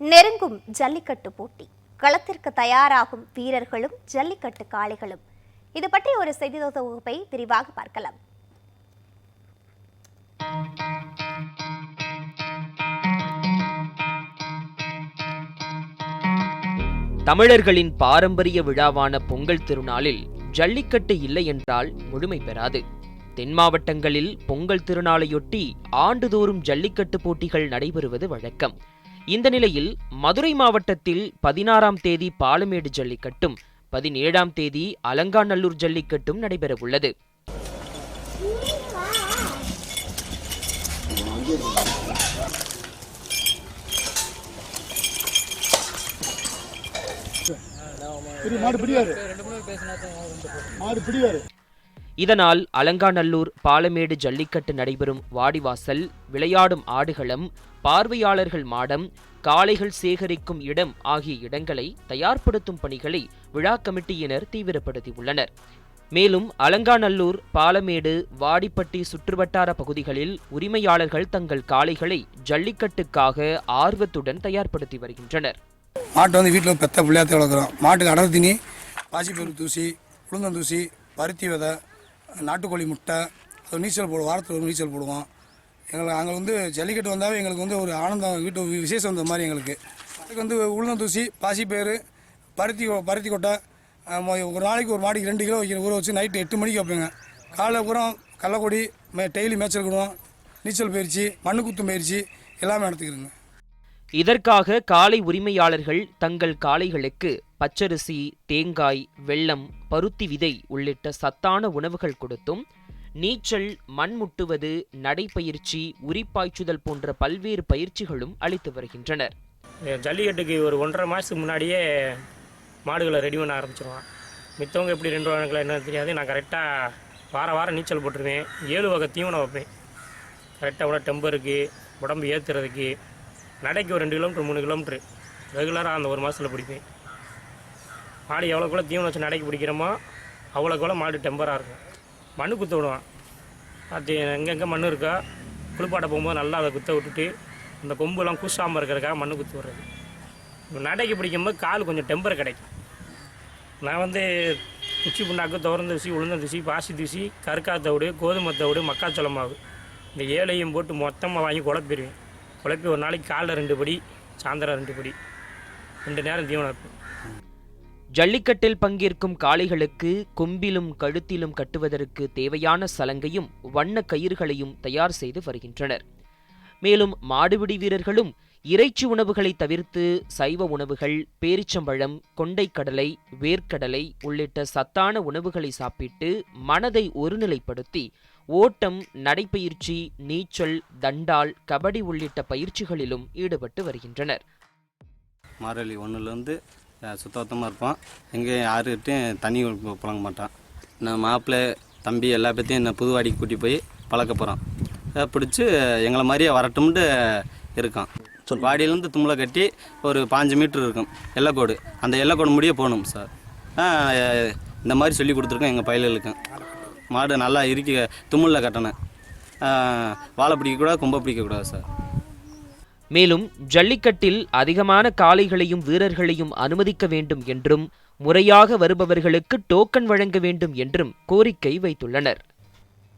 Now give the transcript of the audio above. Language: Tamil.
நெருங்கும் ஜல்லிக்கட்டு போட்டி. களத்திற்கு தயாராகும் வீரர்களும் ஜல்லிக்கட்டு காளைகளும். இது பற்றி ஒரு செய்தி தொகுப்பை விரிவாக பார்க்கலாம். தமிழர்களின் பாரம்பரிய விழாவான பொங்கல் திருநாளில் ஜல்லிக்கட்டு இல்லை என்றால் முழுமை பெறாது. தென் மாவட்டங்களில் பொங்கல் திருநாளையொட்டி ஆண்டுதோறும் ஜல்லிக்கட்டு போட்டிகள் நடைபெறுவது வழக்கம். இந்த நிலையில் மதுரை மாவட்டத்தில் பதினாறாம் தேதி பாலமேடு ஜல்லிக்கட்டும் பதினேழாம் தேதி அலங்காநல்லூர் ஜல்லிக்கட்டும் நடைபெறவுள்ளது. மாடு பிடிவாரு மாடு பிடிவாரு இதனால் அலங்காநல்லூர் பாலமேடு ஜல்லிக்கட்டு நடைபெறும் வாடிவாசல் விளையாடும் ஆடுகளம் பார்வையாளர்கள் மாடம் காளைகள் சேகரிக்கும் இடம் ஆகிய இடங்களை தயார்படுத்தும் பணிகளை விழா கமிட்டியினர் தீவிரப்படுத்தியுள்ளனர். மேலும் அலங்காநல்லூர் பாலமேடு வாடிப்பட்டி சுற்றுவட்டார பகுதிகளில் உரிமையாளர்கள் தங்கள் காளைகளை ஜல்லிக்கட்டுக்காக ஆர்வத்துடன் தயார்படுத்தி வருகின்றனர். மாட்டு வந்து வீட்டில் பெத்த பிள்ளையாத்த வளர்க்குறோம். மாட்டுக்கு அடர் தீனி தூசி உளுந்தந்தூசி பருத்தி விதை நாட்டுக்கோழி முட்டை அது நீச்சல் போடுவோம் வாரத்தில் ஒரு நீச்சல் போடுவோம். எங்களுக்கு அங்கே வந்து ஜல்லிக்கட்டு வந்தாவே எங்களுக்கு வந்து ஒரு ஆனந்தம் வீட்டு வி- விசேஷம் வந்த மாதிரி எங்களுக்கு. அதுக்கு வந்து உளுந்தந்தூசி பாசிப்பயிறு பருத்தி பருத்தி கொட்டை ஒரு நாளைக்கு ஒரு மாடிக்கு ரெண்டு கிலோ வைக்கிற ஊற வச்சு நைட்டு எட்டு மணிக்கு வைப்பேங்க. காலைல பூரம் கள்ளக்கொடி மே டெய்லி மேய்ச்சல் கொடுவோம். நீச்சல் பயிற்சி மண்ணு குத்தும் பயிற்சி எல்லாமே நடத்துக்கிறோங்க. இதற்காக காலை உரிமையாளர்கள் தங்கள் காளைகளுக்கு பச்சரிசி தேங்காய் வெள்ளம் பருத்தி விதை உள்ளிட்ட சத்தான உணவுகள் கொடுத்தும் நீச்சல் மண் முட்டுவது நடைப்பயிற்சி உரிப்பாய்ச்சுதல் போன்ற பல்வேறு பயிற்சிகளும் அளித்து வருகின்றனர். ஜல்லிக்கட்டுக்கு ஒரு ஒன்றரை மாதத்துக்கு முன்னாடியே மாடுகளை ரெடி பண்ண ஆரம்பிச்சிருவான். மித்தவங்க எப்படி ரெண்டு வாரங்களை என்னன்னு தெரியாது. நான் கரெக்டாக வார வாரம் நீச்சல் போட்டுருவேன். ஏழு வகை தீவனம் வைப்பேன். கரெக்டாக உடனே டெம்பருக்கு உடம்பு ஏற்றுறதுக்கு நடைக்கு ஒரு ரெண்டு கிலோமீட்டர் மூணு கிலோமீட்ரு ரெகுலராக அந்த ஒரு மாதத்தில் பிடிப்பேன். மாடு எவ்வளோக்குள்ள தீவனம் வச்சு நடைக்கு பிடிக்கிறோமோ அவ்வளோக்குள்ள மாடு டெம்பராக இருக்கும். மண்ணு குத்த விடுவான். அது எங்கெங்கே மண் இருக்கோ குளிப்பாட்ட போகும்போது நல்லா அதை குத்த விட்டுட்டு அந்த கொம்புலாம் கூசாமல் இருக்கிறதுக்காக மண்ணு குத்து விடுறது. நடைக்கு பிடிக்கும்போது கால் கொஞ்சம் டெம்பர் கிடைக்கும். நான் வந்து குச்சி புண்ணாக்கு துவர்ந்த தூசி உளுந்த தூசி பாசி தூசி கருக்கா தவிடு கோதுமை தவிடு மக்காச்சோள மாவு. இந்த ஏழையும் போட்டு மொத்தமாக வாங்கி குழப்பிடுவேன். உழைப்பு ஒரு நாளைக்கு காலைல ரெண்டு படி சாயந்தரம் ரெண்டு படி. ரெண்டு நேரம் தீவனம் வைப்பேன் ஜல்லிக்கட்டில் பங்கேற்கும் காளைகளுக்கு கொம்பிலும் கழுத்திலும் கட்டுவதற்கு தேவையான சலங்கையும் வண்ண கயிறுகளையும் தயார் செய்து வருகின்றனர். மேலும் மாடுபிடி வீரர்களும் இறைச்சி உணவுகளை தவிர்த்து சைவ உணவுகள் பேரிச்சம்பழம் கொண்டைக்கடலை வேர்க்கடலை உள்ளிட்ட சத்தான உணவுகளை சாப்பிட்டு மனதை ஒருநிலைப்படுத்தி ஓட்டம் நடைப்பயிற்சி நீச்சல் தண்டால் கபடி உள்ளிட்ட பயிற்சிகளிலும் ஈடுபட்டு வருகின்றனர். மாரளி ஒன்றுலேருந்து சுத்தபத்தமாக இருப்போம் எங்கேயும் யாருக்கிட்டையும் தண்ணி புழங்க மாட்டான். நான் மாப்பிள்ளை தம்பி எல்லா பேர்த்தையும் என்ன புதுவாடிக்கு கூட்டி போய் பழக்க போகிறோம் பிடிச்சி எங்களை மாதிரியே வரட்டும்ட்டு இருக்கான். வாடியிலேருந்து தும்பலை கட்டி ஒரு பாஞ்சு மீட்ரு இருக்கும் எல்லைக்கோடு அந்த எல்லைக்கோடு முடிய போகணும் சார். இந்த மாதிரி சொல்லி கொடுத்துருக்கோம் எங்கள் பயல்களுக்கு. மாடு நல்லா இறுக்கி தும்முள்ள கட்டணும். வாழை பிடிக்கக்கூடாது கொம்பை பிடிக்கக்கூடாது சார். மேலும் ஜல்லிக்கட்டில் அதிகமான காளைகளையும் வீரர்களையும் அனுமதிக்க வேண்டும் என்றும் முறையாக வருபவர்களுக்கு டோக்கன் வழங்க வேண்டும் என்றும் கோரிக்கை வைத்துள்ளனர்.